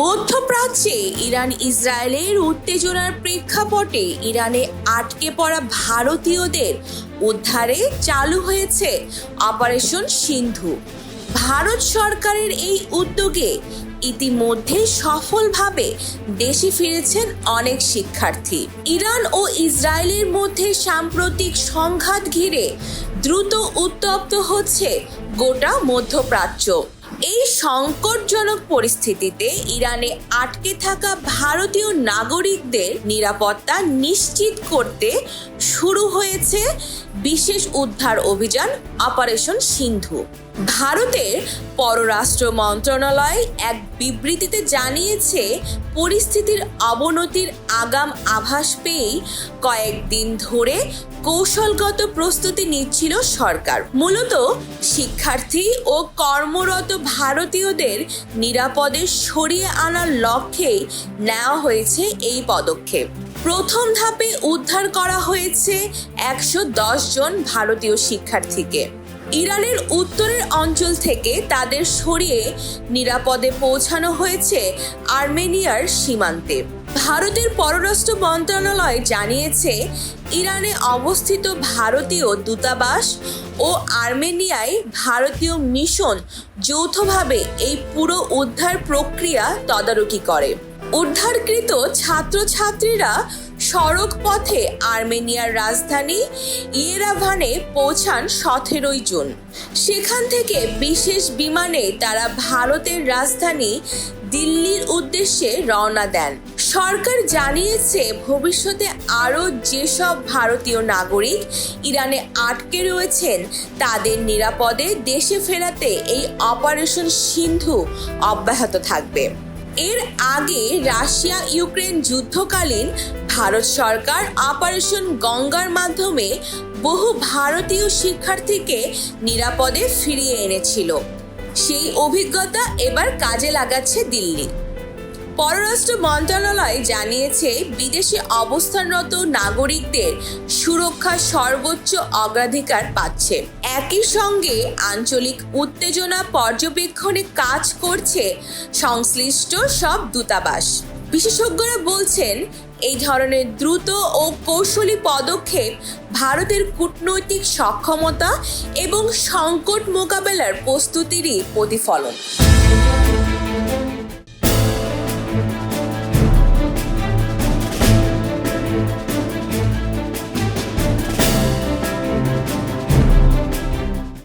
মধ্যপ্রাচ্যে ইরান ইসরায়েলের উত্তেজনার প্রেক্ষাপটে ইরানে আটকে পড়া ভারতীয়দের উদ্ধারে চালু হয়েছে অপারেশন সিন্ধু। ভারত সরকারের এই উদ্যোগে ইতিমধ্যে সফলভাবে দেশে ফিরেছেন অনেক শিক্ষার্থী। ইরান ও ইসরায়েলের মধ্যে সাম্প্রতিক সংঘাত ঘিরে দ্রুত উত্তপ্ত হচ্ছে গোটা মধ্যপ্রাচ্য। এই সংকটজনক পরিস্থিতিতে ইরানে আটকে থাকা ভারতীয় নাগরিকদের নিরাপত্তা নিশ্চিত করতে শুরু হয়েছে বিশেষ উদ্ধার অভিযান অপারেশন সিন্ধু। ভারতের পররাষ্ট্র মন্ত্রণালয় এক বিবৃতিতে জানিয়েছে, পরিস্থিতির অবনতির আগাম আভাস পেয়েই কয়েকদিন ধরে কৌশলগত প্রস্তুতি নিচ্ছিল সরকার। মূলত শিক্ষার্থী ও কর্মরত ভারতীয়দের নিরাপদে সরিয়ে আনার লক্ষ্যেই নেওয়া হয়েছে এই পদক্ষেপ। প্রথম ধাপে উদ্ধার করা হয়েছে একশো দশ জন ভারতীয় শিক্ষার্থীকে। ইরানের উত্তরের অঞ্চল থেকে তাদের সরিয়ে নিরাপদে পৌঁছানো হয়েছে আর্মেনিয়ার সীমান্তে। ভারতের পররাষ্ট্র মন্ত্রণালয় জানিয়েছে, ইরানে অবস্থিত ভারতীয় দূতাবাস ও আর্মেনিয়ায় ভারতীয় মিশন যৌথভাবে এই পুরো উদ্ধার প্রক্রিয়া তদারকি করে। উদ্ধারকৃত ছাত্রছাত্রীরা সড়ক পথে আর্মেনিয়ার রাজধানী ইয়েরাভানে পৌঁছান সতেরোই জুন। সেখান থেকে বিশেষ বিমানে তারা ভারতের রাজধানী দিল্লির উদ্দেশ্যে রওনা দেন। সরকার জানিয়েছে, ভবিষ্যতে আরও যেসব ভারতীয় নাগরিক ইরানে আটকে রয়েছেন, তাদের নিরাপদে দেশে ফেরাতে এই অপারেশন সিন্ধু অব্যাহত থাকবে। এর আগে রাশিয়া ইউক্রেন যুদ্ধকালীন ভারত সরকার অপারেশন গঙ্গার মাধ্যমে বহু ভারতীয় শিক্ষার্থীকে নিরাপদে ফিরিয়ে এনেছিল। সেই অভিজ্ঞতা এবার কাজে লাগাচ্ছে দিল্লি। পররাষ্ট্র মন্ত্রণালয় জানিয়েছে, বিদেশে অবস্থানরত নাগরিকদের সুরক্ষা সর্বোচ্চ অগ্রাধিকার পাচ্ছে। একই সঙ্গে আঞ্চলিক উত্তেজনা পর্যবেক্ষণে কাজ করছে সংশ্লিষ্ট সব দূতাবাস। বিশেষজ্ঞরা বলছেন, এই ধরনের দ্রুত ও কৌশলী পদক্ষেপ ভারতের কূটনৈতিক সক্ষমতা এবং সংকট মোকাবেলার প্রস্তুতিরই প্রতিফলন।